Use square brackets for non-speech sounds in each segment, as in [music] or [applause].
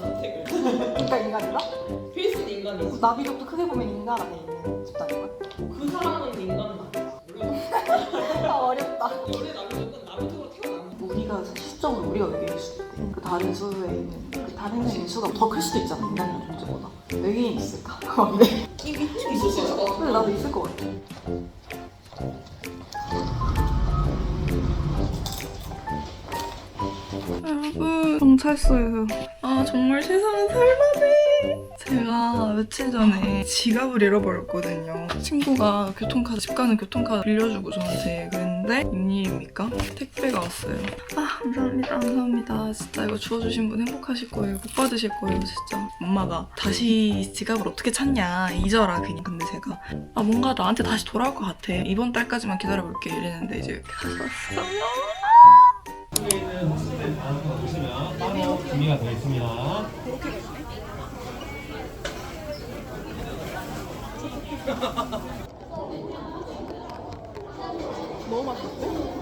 선택을 그러니까 인간이지 나비족도 크게 보면 인간 안에 있는 집단인 거야? 그 사람은 인간은 아니야 물론 아 어렵다. 원래 우리가 외계일 수도 있대. 그 다른 수에 있는 그 다른 인수가 더 클 수도 있잖아 인간이랑 존재보다. 외계인 있을까? 막 이래. 있을 수 있을 것 같아 근데 나도 있을 것 같아. 여러분 경찰서에서 아 정말 세상은 살만해 제가 며칠 전에 지갑을 잃어버렸거든요 친구가 교통카드 집 가는 교통카드 빌려주고 저한테 그랬는데 웬일입니까? 택배가 왔어요. 아 감사합니다. 감사합니다. 진짜 이거 주워주신 분 행복하실 거예요. 복 받으실 거예요 진짜. 엄마가 다시 지갑을 어떻게 찾냐 잊어라 그냥. 근데 제가. 아 뭔가 나한테 다시 돌아올 것 같아. 이번 달까지만 기다려볼게 이랬는데 이제 이렇게 다시 왔어요. 있는 호스텔 거 보시면 따로 준비가 되어 있습니다. 그게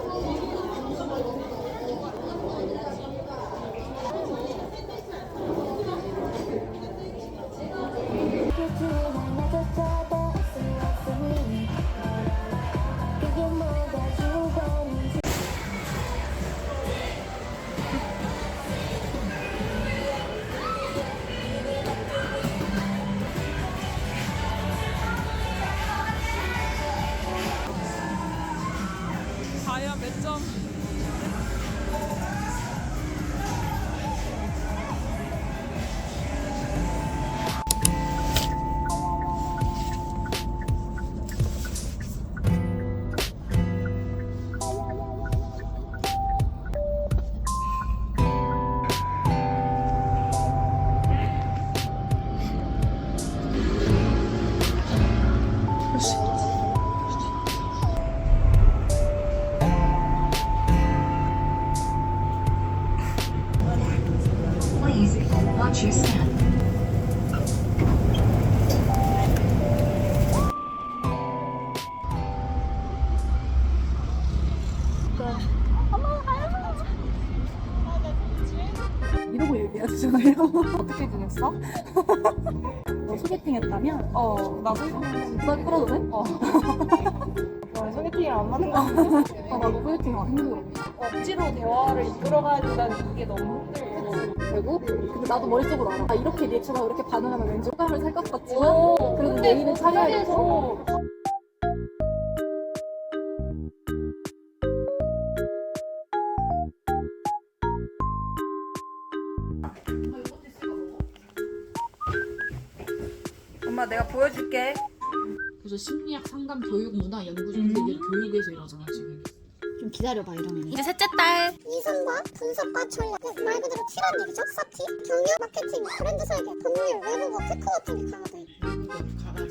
Step. 이러고 얘기해야 되잖아요. 어떻게 지냈어? 너 소개팅 했다면? 어, 나. 나 끌어도 돼? 어. [laughs] 어, 소개팅이랑 안 맞는 거 같아. 아, 나도 소개팅 안 힘들어. 억지로 대화를 이끌어가야 된다는 이게 너무 힘들고. 그리고, 근데 나도 머릿속으로 알아. 아, 이렇게 리액션하고 이렇게 반응하면 왠지 호감을 살 것 같지만, 그래도 내일은 차려야겠어. 엄마 내가 보여줄게 그래서 심리학 상담 교육 문화 연구 중인데 얘 교육에서 일하잖아 지금. 좀 기다려봐 이러면. 이제 셋째 딸. 이성과 분석과 전략. 말 그대로 T란 얘기죠? 서티? 경영 마케팅 브랜드 설계 법률 외국어 테크 같은 게 강하다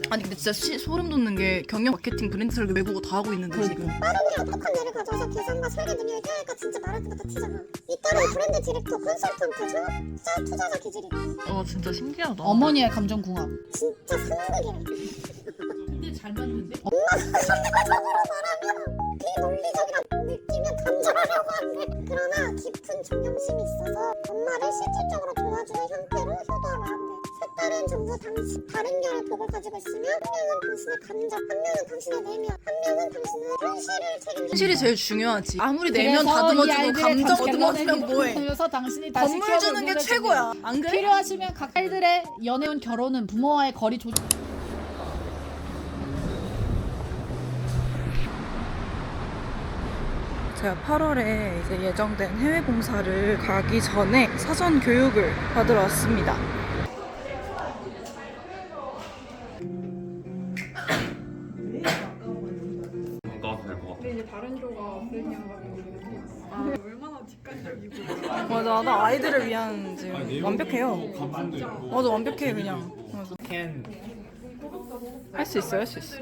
아니 근데 진짜 시- 소름 돋는 게 경영 마케팅 브랜드 설계 외국어 다 하고 있는데 지금. 빠르게 똑똑한 예를 가져와서 계산과 설계 능력을 띄우니까 진짜 말할 때마다 티잖아. 이따른 브랜드 디렉터 컨설턴트 창업자 투자자 기질이. 어 진짜 신기하다. 어머니의 감정 궁합. 진짜 상극이래. 근데 잘 맞는데? 결과적으로 말하면 비논리적이라 느끼면 단절하려고 하는데. 그러나 깊은 존경심이 있어서 엄마를 실질적으로 도와주는 형태로 효도를 하는데. 색다른 전부 당신 다른 결의 복을 가지고 있으며 한 명은 당신의 감정 한 명은 당신의 내면 한 명은 당신의 현실을 책임지는 현실이 제일 중요하지. 아무리 내면 다듬어주고 감정 다듬어주면 뭐해? 그래서 당신이 다시 건물 주는 게 최고야. 안 그래? 필요하시면 각 딸들의 연애운 결혼은 부모와의 거리 조절. 제가 8월에 이제 예정된 해외 봉사를 가기 전에 사전 교육을 받으러 왔습니다. 맞아, 나 아이들을 위한 지금 완벽해요. 있고. 맞아, 완벽해 그냥. 맞아. 캔. 할수 있어, 할 수 있어.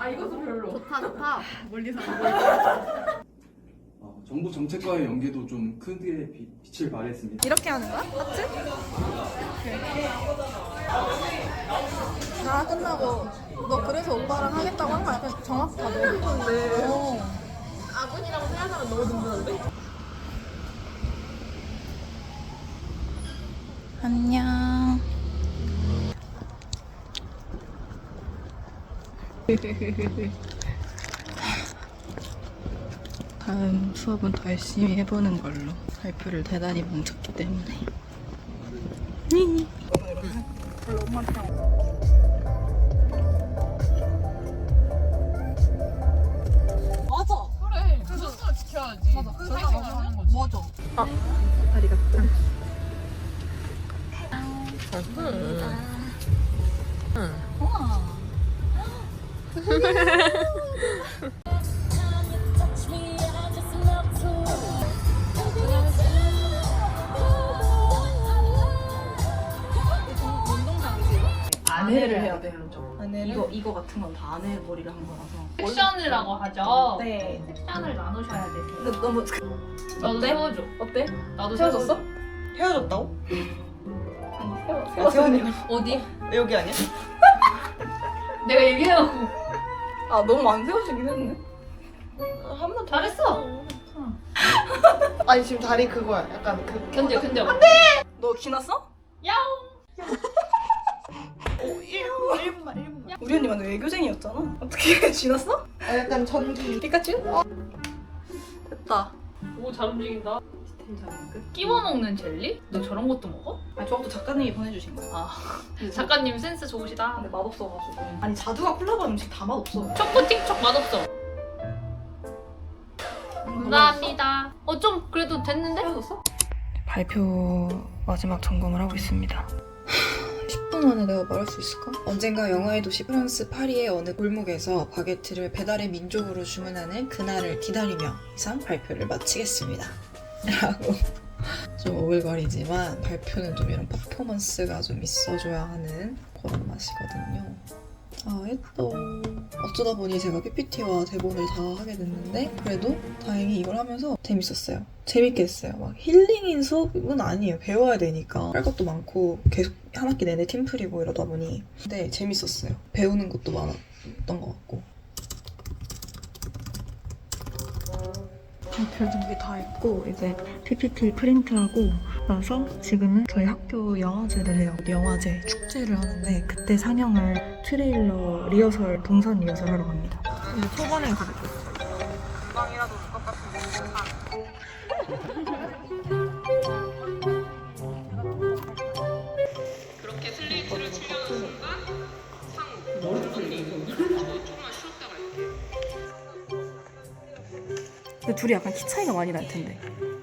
아 이것도 별로. 좋다 좋다. 멀리서 안 [laughs] 보여. 어, 정부 정책과의 연계도 좀 크게 비, 빛을 발했습니다. 이렇게 하는 거야? 하트? 다 끝나고 너 그래서 오빠랑 하겠다고 한 거야? 약간 정확히 다 넣은 건데. 어. 아군이라고 생각하면 너무 든든한데? 안녕. [laughs] 다음 수업은 더 열심히 해보는 걸로 발표를 대단히 뭉쳤기 때문에. 맞아. 그래. 그 순서를 지켜야지. 맞아. 그 저희 생각 안해를 해야 돼요. 안해 이거 이거 같은 건 다 안해 머리를 한 거라서. 섹션이라고 하죠. 네. 섹션을 나누셔야 돼요. 너무 나도 세워줘. 어때? 나도 헤어졌어? 세워줘. 헤어졌다고? 아니 세워 세웠니? 어디? 여기 아니야? 내가 얘기해갖고. 아 너무 안 세워지긴 했네. 한 번 잘했어. 아니 지금 다리 그거야. 약간 그. 견뎌, 견뎌. 너 기났어? 야옹. 오 1분 1분만 1분만. 우리 언니 완전 애교쟁이였잖아. 어떻게 [laughs] 지났어? 아 약간 전기. 피카츄? 됐다. 오, 잘 움직인다. 팀장 끝. 끼워 먹는 jel리? 너 저런 것도 먹어? 아니 저것도 작가님이 보내주신 거야. 아, 작가님 센스 좋으시다. 근데 맛없어가지고. 아니 자두가 콜라보한 음식 다 맛없어. 초코 틱촉 맛없어. 감사합니다. 어, 좀 그래도 됐는데? 헤어졌어? 발표 마지막 점검을 하고 있습니다. [sighs] 10분 안에 내가 말할 수 있을까? 언젠가 영화의 도시 프랑스 파리의 어느 골목에서 바게트를 배달의 민족으로 주문하는 그날을 기다리며 이상 발표를 마치겠습니다. 라고 [laughs] 좀 오글거리지만 발표는 좀 이런 퍼포먼스가 좀 있어줘야 하는 그런 맛이거든요. 아, 또 어쩌다 보니 제가 PPT와 대본을 다 하게 됐는데 그래도 다행히 이걸 하면서 재밌었어요. 재밌게 했어요. 막 힐링인 수업은 아니에요. 배워야 되니까 할 것도 많고 계속 한 학기 내내 팀플이고 이러다 보니 근데 재밌었어요. 배우는 것도 많았던 것 같고 발표 준비 다 했고 이제 PPT 프린트하고 나서 지금은 저희 학교 영화제를 해요. 영화제 축제를 하는데 그때 상영할 트레일러 리허설 동선 리허설 하러 갑니다. 이제 초반에 그랬고 그렇게 근데 둘이 약간 키 차이가 많이 날 텐데.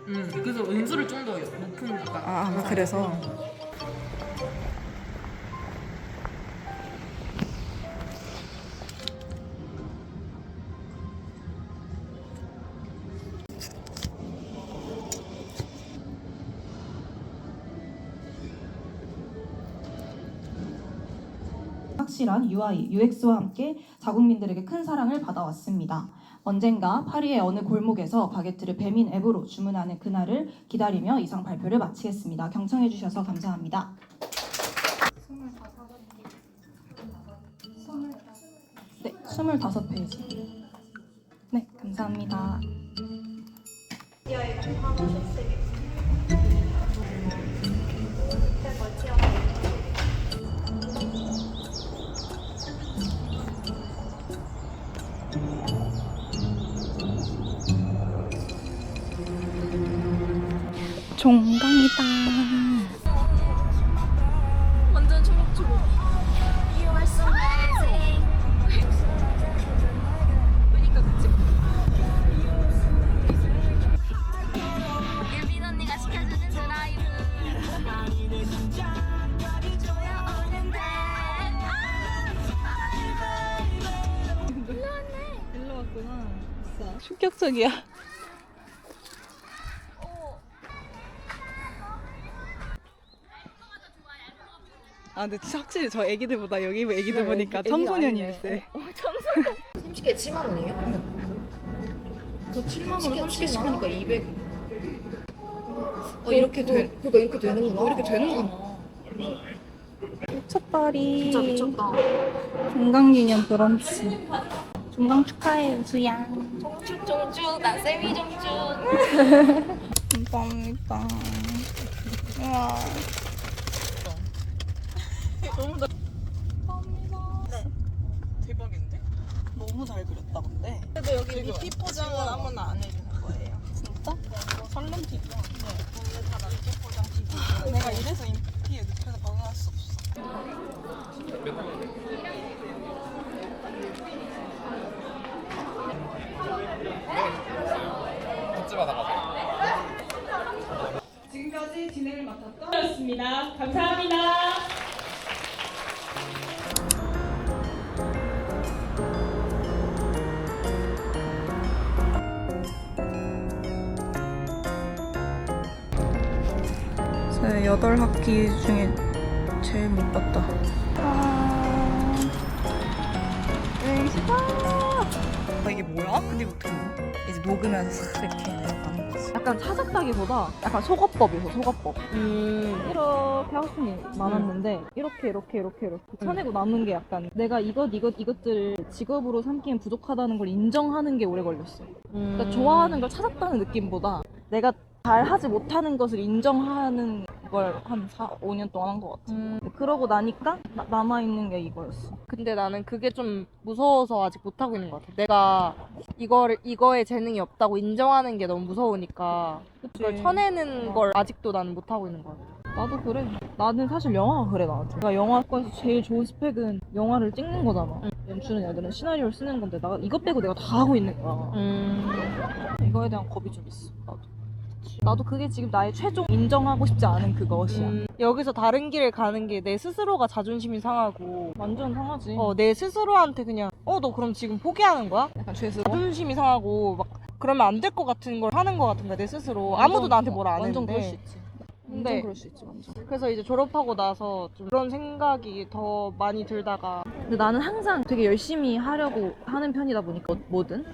음 그래서 은수를 좀 더 높은 약간 아, 그래서 확실한 UI, UX와 함께 자국민들에게 큰 사랑을 받아왔습니다. 언젠가 파리의 어느 골목에서 바게트를 배민 앱으로 주문하는 그날을 기다리며 이상 발표를 마치겠습니다. 경청해 주셔서 감사합니다. 네, 25페이지. 네, 감사합니다. 충격적이야. 아 근데 진짜 확실히 저 애기들보다 여기 애기들 보니까 청소년일세. 솔직히 7만 원이에요? 저 7만 원을 30개씩 하니까 200. 어, 이렇게 되, 그러니까 이렇게 되는구나. 이렇게 되는구나. 미쳤다리. 진짜 미쳤다. 종강기념 브런치. 종강 축하해, 우수양. 종쭉 나 세미 종쭉. 감사합니다. 우와. 너무 잘. 감사합니다. 대박인데? 너무 잘 그렸다, 근데. 그래도 여기 리피 포장은 아무나 안 해 제 여덟 학기 중에 제일 못 봤다. 아. 아, 이게 뭐야? 근데 어떻게 이제 녹으면서 싹 [laughs] 이렇게 내려가는 거지. 약간 찾았다기보다 약간 속어법이에요, 속어법. 음. 이렇게 하고 싶은 게 많았는데 이렇게 이렇게 이렇게 이렇게 쳐내고 남은 게 약간 내가 이것 이것 이것들을 직업으로 삼기엔 부족하다는 걸 인정하는 게 오래 걸렸어. 그러니까 좋아하는 걸 찾았다는 느낌보다 내가 잘 하지 못하는 것을 인정하는 걸 한 4, 5년 동안 한 것 같아. 그러고 나니까 나- 남아있는 게 이거였어. 근데 나는 그게 좀 무서워서 아직 못하고 있는 것 같아. 내가 이거를, 이거에 재능이 없다고 인정하는 게 너무 무서우니까 그걸 쳐내는 어. 걸 아직도 나는 못하고 있는 것 같아. 나도 그래. 나는 사실 영화가 그래 나한테. 내가 영화과에서 제일 좋은 스펙은 영화를 찍는 거잖아. 연출은 애들은 시나리오를 쓰는 건데 나 이것 빼고 내가 다 하고 있는 거야. 음. 이거에 대한 겁이 좀 있어. 나도. 나도 그게 지금 나의 최종 인정하고 싶지 않은 그것이야. 음, 여기서 다른 길을 가는 게 내 스스로가 자존심이 상하고 완전 상하지. 어, 내 스스로한테 그냥 어, 너 그럼 지금 포기하는 거야? 약간 죄스러워. 자존심이 상하고 막 그러면 안 될 것 같은 걸 하는 것 같은 거야, 내 스스로. 완전- 아무도 나한테 뭘안 완전 했는데. 그럴 수 있지. 완전 근데 그럴 수 있지 완전. 그래서 이제 졸업하고 나서 좀 그런 생각이 더 많이 들다가 근데 나는 항상 되게 열심히 하려고 하는 편이다 보니까 뭐- 뭐든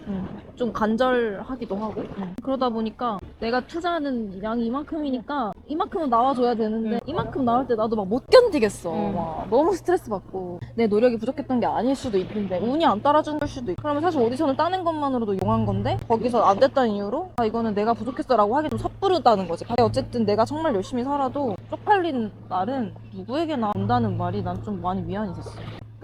좀 간절하기도 하고 그러다 보니까 내가 투자하는 양이 이만큼이니까 이만큼은 나와줘야 되는데 이만큼 나올 때 나도 막 못 견디겠어. 음. 막 너무 스트레스 받고. 내 노력이 부족했던 게 아닐 수도 있는데 운이 안 따라준 걸 수도 있고. 그러면 사실 오디션을 따는 것만으로도 용한 건데 거기서 안 됐다는 이유로 아 이거는 내가 부족했어 라고 하기 좀 섣부르다는 거지. 근데 어쨌든 내가 정말 열심히 살아도 쪽팔린 날은 누구에게나 온다는 말이 난 좀 많이 미안이 됐어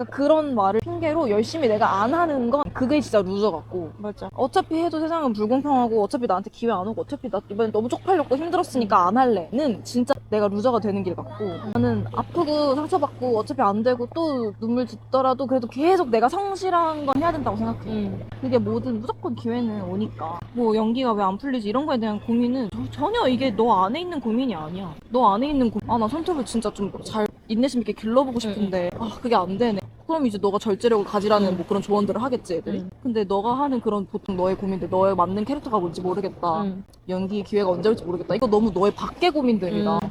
그러니까 그런 말을 핑계로 열심히 내가 안 하는 건 그게 진짜 루저 같고. 맞아. 어차피 해도 세상은 불공평하고 어차피 나한테 기회 안 오고 어차피 나 이번에 너무 쪽팔렸고 힘들었으니까 안 할래는 진짜 내가 루저가 되는 길 같고. 나는 아프고 상처받고 어차피 안 되고 또 눈물 짓더라도 그래도 계속 내가 성실한 건 해야 된다고 생각해. 음. 그게 뭐든 무조건 기회는 오니까. 뭐 연기가 왜 안 풀리지? 이런 거에 대한 고민은 저- 전혀 이게 너 안에 있는 고민이 아니야. 너 안에 있는 고민 아나 손톱을 진짜 좀 잘 인내심 있게 길러보고 싶은데. 아 그게 안 되네 그럼 이제 너가 절제력을 가지라는 뭐 그런 조언들을 하겠지 애들이 음. 근데 너가 하는 그런 보통 너의 고민들 너에 맞는 캐릭터가 뭔지 모르겠다 음. 연기 기회가 언제 올지 모르겠다 이거 너무 너의 밖의 고민들이다 음.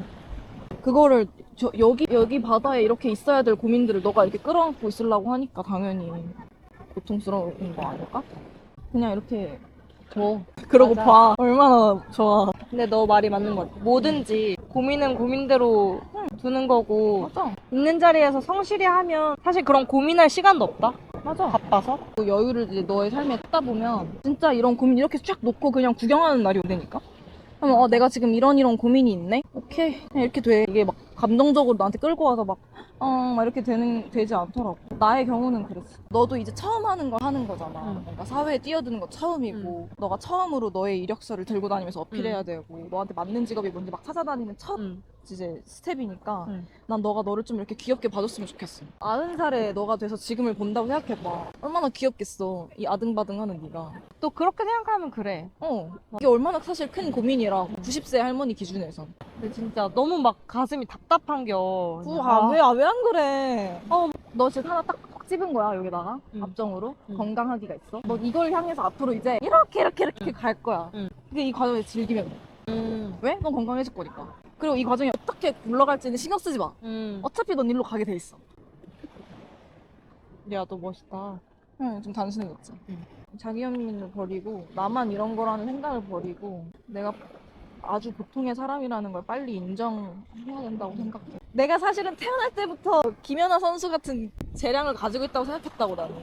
그거를 저 여기 여기 바다에 이렇게 있어야 될 고민들을 너가 이렇게 끌어안고 있으려고 하니까 당연히 고통스러운 거 아닐까? 그냥 이렇게 줘. 그러고 맞아. 봐. 얼마나 좋아. 근데 너 말이 맞는 것 같아. 뭐든지 고민은 고민대로 두는 거고 맞아. 있는 자리에서 성실히 하면 사실 그런 고민할 시간도 없다. 맞아. 바빠서. 그 여유를 이제 너의 삶에 찾다 보면 진짜 이런 고민 이렇게 쫙 놓고 그냥 구경하는 날이 오니까. 그러면 어 내가 지금 이런 이런 고민이 있네. 오케이 그냥 이렇게 돼. 이게 막 감정적으로 나한테 끌고 와서 막 어, 막 이렇게 되는 되지 않더라고. 나의 경우는 그랬어. 너도 이제 처음 하는 걸 하는 거잖아. 응. 뭔가 사회에 뛰어드는 거 처음이고, 너가 처음으로 너의 이력서를 들고 다니면서 어필해야 되고, 너한테 맞는 직업이 뭔지 막 찾아다니는 첫 음. 이제 스텝이니까 응. 난 너가 너를 좀 이렇게 귀엽게 봐줬으면 좋겠어. 아흔 살에 너가 돼서 지금을 본다고 생각해봐. 얼마나 귀엽겠어. 이 아등바등하는 네가. 또 그렇게 생각하면 그래. 어. 이게 얼마나 사실 큰 고민이라. 90세 할머니 기준에선. 근데 진짜 너무 막 가슴이 답답한겨. 아, 왜, 아, 왜안 그래? 어, 너 지금 하나 딱콕 집은 거야, 여기다가. 응. 앞정으로. 응. 건강하기가 있어. 너 이걸 향해서 앞으로 이제 이렇게, 이렇게, 이렇게 갈 거야. 응. 근데 이 과정을 즐기면 돼. 음. 왜? 넌 건강해질 거니까. 그리고 이 과정이 어떻게 굴러갈지는 신경 쓰지 마. 음. 어차피 넌 일로 가게 돼 있어. 야, 너 멋있다. 응, 좀 단순해졌지. 응. 자기 연민을 버리고 나만 이런 거라는 생각을 버리고 내가 아주 보통의 사람이라는 걸 빨리 인정해야 된다고 생각해. 내가 사실은 태어날 때부터 김연아 선수 같은 재량을 가지고 있다고 생각했다고 나는.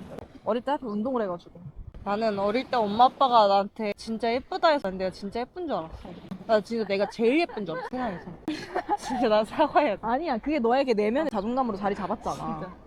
어릴 때 하필 운동을 해가지고. 나는 어릴 때 엄마 아빠가 나한테 진짜 예쁘다 해서 내가 진짜 예쁜 줄 알았어. 나 진짜 내가 제일 예쁜 줄 알았어 세상에서. 진짜 난 사과해야 돼. 아니야, 그게 너에게 내면의 자존감으로 자리 잡았잖아. 진짜.